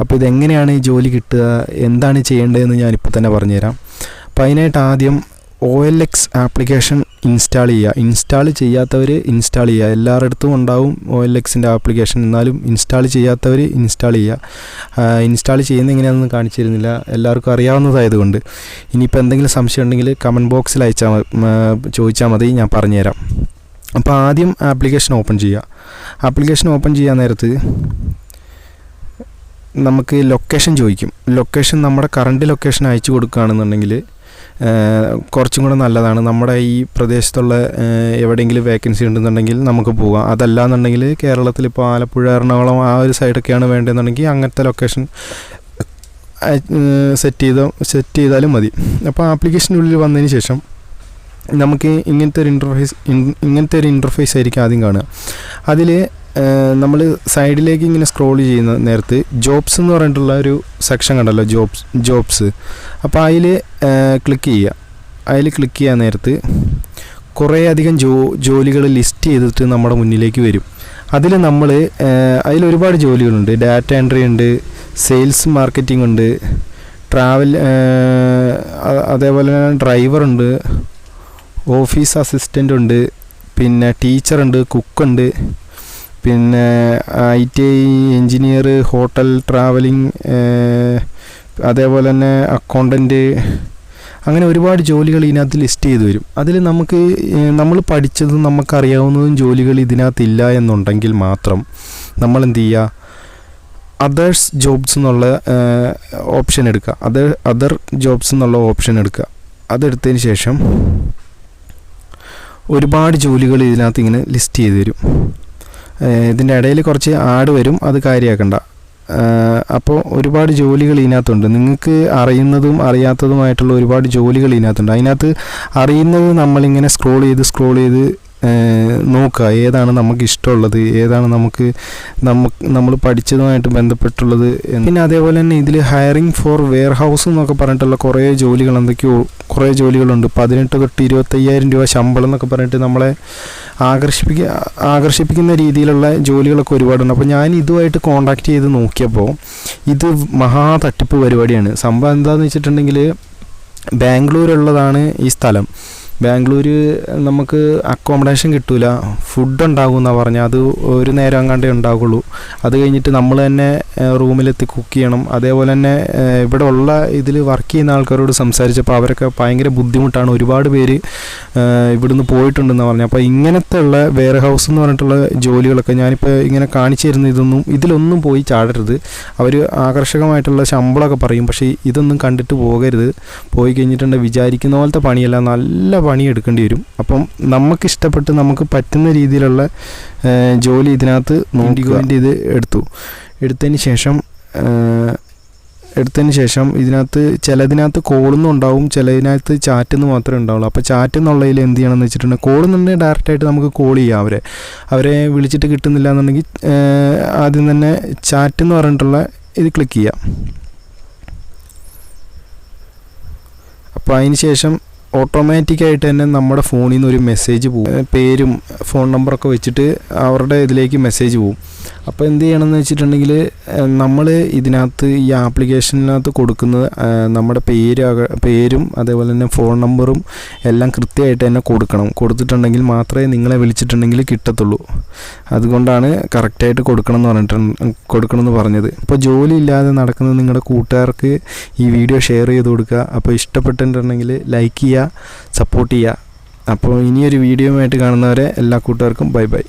അപ്പോൾ ഇതെങ്ങനെയാണ് ഈ ജോലി കിട്ടുക? എന്താണ് ചെയ്യേണ്ടതെന്ന് ഞാനിപ്പോൾ തന്നെ പറഞ്ഞുതരാം. അപ്പോൾ അതിനായിട്ട് ആദ്യം O L X application install ചെയ്യുക. ഇൻസ്റ്റാൾ ചെയ്യാത്തവർ ഇൻസ്റ്റാൾ ചെയ്യുക. എല്ലാവരുടെ ഉണ്ടാവും ഒ എൽ എക്സിന്റെ ആപ്ലിക്കേഷൻ എന്നാലും ഇൻസ്റ്റാൾ ചെയ്യാത്തവർ ഇൻസ്റ്റാൾ ചെയ്യുക. ഇൻസ്റ്റാൾ ചെയ്യുന്ന എങ്ങനെയാണെന്ന് കാണിച്ചിരുന്നില്ല എല്ലാവർക്കും അറിയാവുന്നതായതുകൊണ്ട്. ഇനിയിപ്പോൾ എന്തെങ്കിലും സംശയം ഉണ്ടെങ്കിൽ കമന്റ് ബോക്സിൽ അയച്ചാൽ ചോദിച്ചാൽ മതി. ഞാൻ പറഞ്ഞുതരാം. അപ്പോൾ ആദ്യം ആപ്ലിക്കേഷൻ ഓപ്പൺ ചെയ്യുക. ആപ്ലിക്കേഷൻ ഓപ്പൺ ചെയ്യാൻ നേരത്ത് നമുക്ക് ലൊക്കേഷൻ ചോദിക്കും. ലൊക്കേഷൻ നമ്മുടെ കറണ്ട് ലൊക്കേഷൻ അയച്ചു കൊടുക്കുകയാണെന്നുണ്ടെങ്കിൽ കുറച്ചും കൂടെ നല്ലതാണ്. നമ്മുടെ ഈ പ്രദേശത്തുള്ള എവിടെയെങ്കിലും വേക്കൻസി ഉണ്ടെന്നുണ്ടെങ്കിൽ നമുക്ക് പോകാം. അതല്ല എന്നുണ്ടെങ്കിൽ കേരളത്തിൽ ഇപ്പോൾ ആലപ്പുഴ എറണാകുളം ആ ഒരു സൈഡൊക്കെയാണ് വേണ്ടതെന്നുണ്ടെങ്കിൽ അങ്ങനത്തെ ലൊക്കേഷൻ സെറ്റ് ചെയ്ത സെറ്റ് ചെയ്താലും മതി. അപ്പോൾ ആപ്ലിക്കേഷനുള്ളിൽ വന്നതിന് ശേഷം നമുക്ക് ഇങ്ങനത്തെ ഒരു ഇന്റർഫേസ് ഇങ്ങനത്തെ ഒരു ഇന്റർഫേസ് ആയിരിക്കും ആദ്യം കാണുക. അതിൽ നമ്മൾ സൈഡിലേക്ക് ഇങ്ങനെ സ്ക്രോൾ ചെയ്യുന്ന നേരത്ത് ജോബ്സ് എന്ന് പറഞ്ഞിട്ടുള്ള ഒരു സെക്ഷൻ കണ്ടല്ലോ ജോബ്സ് ജോബ്സ് അപ്പോൾ അതിൽ ക്ലിക്ക് ചെയ്യുക. അതിൽ ക്ലിക്ക് ചെയ്യാൻ നേരത്ത് കുറേ അധികം ജോ ജോലികൾ ലിസ്റ്റ് ചെയ്തിട്ട് നമ്മുടെ മുന്നിലേക്ക് വരും. അതിൽ നമ്മൾ അതിൽ ഒരുപാട് ജോലികളുണ്ട്. ഡാറ്റ എൻട്രി ഉണ്ട് സെയിൽസ് മാർക്കറ്റിംഗ് ഉണ്ട് ട്രാവൽ അതേപോലെ തന്നെ ഡ്രൈവറുണ്ട് ഓഫീസ് അസിസ്റ്റന്റ് ഉണ്ട് പിന്നെ ടീച്ചറുണ്ട് കുക്കുണ്ട് പിന്നെ I T I engineer hotel travelling അതേപോലെ തന്നെ അക്കൗണ്ടന്റ് അങ്ങനെ ഒരുപാട് ജോലികൾ ഇതിനകത്ത് ലിസ്റ്റ് ചെയ്ത് വരും. അതിൽ നമുക്ക് നമ്മൾ പഠിച്ചതും നമുക്കറിയാവുന്നതും ജോലികൾ ഇതിനകത്തില്ല എന്നുണ്ടെങ്കിൽ മാത്രം നമ്മൾ എന്ത് ചെയ്യുക അതേഴ്സ് ജോബ്സ് എന്നുള്ള ഓപ്ഷൻ എടുക്കുക. അതർ അതർ ജോബ്സ് എന്നുള്ള ഓപ്ഷൻ എടുക്കുക. അതെടുത്തതിന് ശേഷം ഒരുപാട് ജോലികൾ ഇതിനകത്ത് ഇങ്ങനെ ലിസ്റ്റ് ചെയ്ത് തരും ഇതിന്റെ ഇടയിൽ കുറച്ച് ആഡ് വരും അത് കാര്യമാക്കണ്ട അപ്പോൾ ഒരുപാട് ജോലികൾ ഇതിനകത്തുണ്ട്. നിങ്ങൾക്ക് അറിയുന്നതും അറിയാത്തതുമായിട്ടുള്ള ഒരുപാട് ജോലികൾ ഇതിനകത്തുണ്ട്. അതിനകത്ത് അറിയുന്നത് നമ്മളിങ്ങനെ സ്ക്രോൾ ചെയ്ത് സ്ക്രോൾ ചെയ്ത് നോക്കുക. ഏതാണ് നമുക്ക് ഇഷ്ടമുള്ളത്? ഏതാണ് നമുക്ക് നമുക്ക് നമ്മൾ പഠിച്ചതുമായിട്ട് ബന്ധപ്പെട്ടുള്ളത് പിന്നെ അതേപോലെ തന്നെ ഇതിൽ ഹയറിംഗ് ഫോർ വെയർ ഹൗസ് എന്നൊക്കെ പറഞ്ഞിട്ടുള്ള കുറേ ജോലികൾ എന്തൊക്കെയോ കുറേ ജോലികളുണ്ട്. പതിനെട്ട് തൊട്ട് ഇരുപത്തയ്യായിരം രൂപ ശമ്പളം എന്നൊക്കെ പറഞ്ഞിട്ട് നമ്മളെ ആകർഷിപ്പിക്ക ആകർഷിപ്പിക്കുന്ന രീതിയിലുള്ള ജോലികളൊക്കെ ഒരുപാടുണ്ട്. അപ്പോൾ ഞാൻ ഇതുമായിട്ട് കോണ്ടാക്ട് ചെയ്ത് നോക്കിയപ്പോൾ ഇത് മഹാ തട്ടിപ്പ് പരിപാടിയാണ്. സംഭവം എന്താണെന്ന് വെച്ചിട്ടുണ്ടെങ്കിൽ ബാംഗ്ലൂരുള്ളതാണ് ഈ സ്ഥലം. ബാംഗ്ലൂർ നമുക്ക് അക്കോമഡേഷൻ കിട്ടൂല. ഫുഡ് ഉണ്ടാകും എന്നാണ് പറഞ്ഞാൽ അത് ഒരു നേരം കണ്ടേ ഉണ്ടാവുള്ളൂ. അത് കഴിഞ്ഞിട്ട് നമ്മൾ തന്നെ റൂമിലെത്തി കുക്ക് ചെയ്യണം. അതേപോലെ തന്നെ ഇവിടെ ഉള്ള ഇതിൽ വർക്ക് ചെയ്യുന്ന ആൾക്കാരോട് സംസാരിച്ചപ്പോൾ അവരൊക്കെ ഭയങ്കര ബുദ്ധിമുട്ടാണ്. ഒരുപാട് പേര് ഇവിടുന്ന് പോയിട്ടുണ്ടെന്ന് പറഞ്ഞു. അപ്പോൾ ഇങ്ങനത്തെ ഉള്ള വെയർ ഹൗസ് എന്ന് പറഞ്ഞിട്ടുള്ള ജോലികളൊക്കെ ഞാനിപ്പോൾ ഇങ്ങനെ കാണിച്ചു തരുന്ന ഇതൊന്നും ഇതിലൊന്നും പോയി ചാടരുത്. അവർ ആകർഷകമായിട്ടുള്ള ശമ്പളമൊക്കെ പറയും. പക്ഷേ ഇതൊന്നും കണ്ടിട്ട് പോകരുത്. പോയി കഴിഞ്ഞിട്ടുണ്ടെങ്കിൽ വിചാരിക്കുന്ന പോലത്തെ പണിയല്ല. നല്ല പണി എടുക്കേണ്ടി വരും. അപ്പം നമുക്ക് ഇഷ്ടപ്പെട്ട് നമുക്ക് പറ്റുന്ന രീതിയിലുള്ള ജോലി ഇതിനകത്ത് നോക്കുക. ഇത് എടുത്തു. എടുത്തതിന് ശേഷം എടുത്തതിന് ശേഷം ഇതിനകത്ത് ചിലതിനകത്ത് കോളൊന്നും ഉണ്ടാവും ചിലതിനകത്ത് ചാറ്റെന്ന് മാത്രമേ ഉണ്ടാവുള്ളൂ. അപ്പോൾ ചാറ്റ് എന്നുള്ളതിൽ എന്ത് ചെയ്യണമെന്ന് വെച്ചിട്ടുണ്ടെങ്കിൽ കോളെന്നുണ്ടെങ്കിൽ ഡയറക്റ്റായിട്ട് നമുക്ക് കോൾ ചെയ്യാം അവരെ. അവരെ വിളിച്ചിട്ട് കിട്ടുന്നില്ല എന്നുണ്ടെങ്കിൽ ആദ്യം തന്നെ ചാറ്റ് എന്ന് പറഞ്ഞിട്ടുള്ള ഇത് ക്ലിക്ക് ചെയ്യാം. അപ്പോൾ അതിന് ശേഷം ഓട്ടോമാറ്റിക്കായിട്ട് തന്നെ നമ്മുടെ ഫോണിൽ നിന്ന് ഒരു മെസ്സേജ് പോകും പേരും ഫോൺ നമ്പറൊക്കെ വെച്ചിട്ട് അവരുടെ ഇതിലേക്ക് മെസ്സേജ് പോകും അപ്പോൾ എന്ത് ചെയ്യണമെന്ന് വെച്ചിട്ടുണ്ടെങ്കിൽ നമ്മൾ ഇതിനകത്ത് ഈ ആപ്ലിക്കേഷനകത്ത് കൊടുക്കുന്നത് നമ്മുടെ പേര് പേരും അതേപോലെ തന്നെ ഫോൺ നമ്പറും എല്ലാം കൃത്യമായിട്ട് തന്നെ കൊടുക്കണം. കൊടുത്തിട്ടുണ്ടെങ്കിൽ മാത്രമേ നിങ്ങളെ വിളിച്ചിട്ടുണ്ടെങ്കിൽ കിട്ടത്തുള്ളൂ. അതുകൊണ്ടാണ് കറക്റ്റായിട്ട് കൊടുക്കണം എന്ന് പറഞ്ഞിട്ട് കൊടുക്കണം എന്ന് പറഞ്ഞത്. ഇപ്പോൾ ജോലി ഇല്ലാതെ നടക്കുന്ന നിങ്ങളുടെ കൂട്ടുകാർക്ക് ഈ വീഡിയോ ഷെയർ ചെയ്ത് കൊടുക്കുക. അപ്പോൾ ഇഷ്ടപ്പെട്ടിട്ടുണ്ടെങ്കിൽ ലൈക്ക് ചെയ്യുക സപ്പോർട്ട് ചെയ്യുക. അപ്പോൾ ഇനിയൊരു വീഡിയോ ആയിട്ട് കാണുന്നവരെ എല്ലാ കൂട്ടുകാർക്കും ബൈ ബൈ.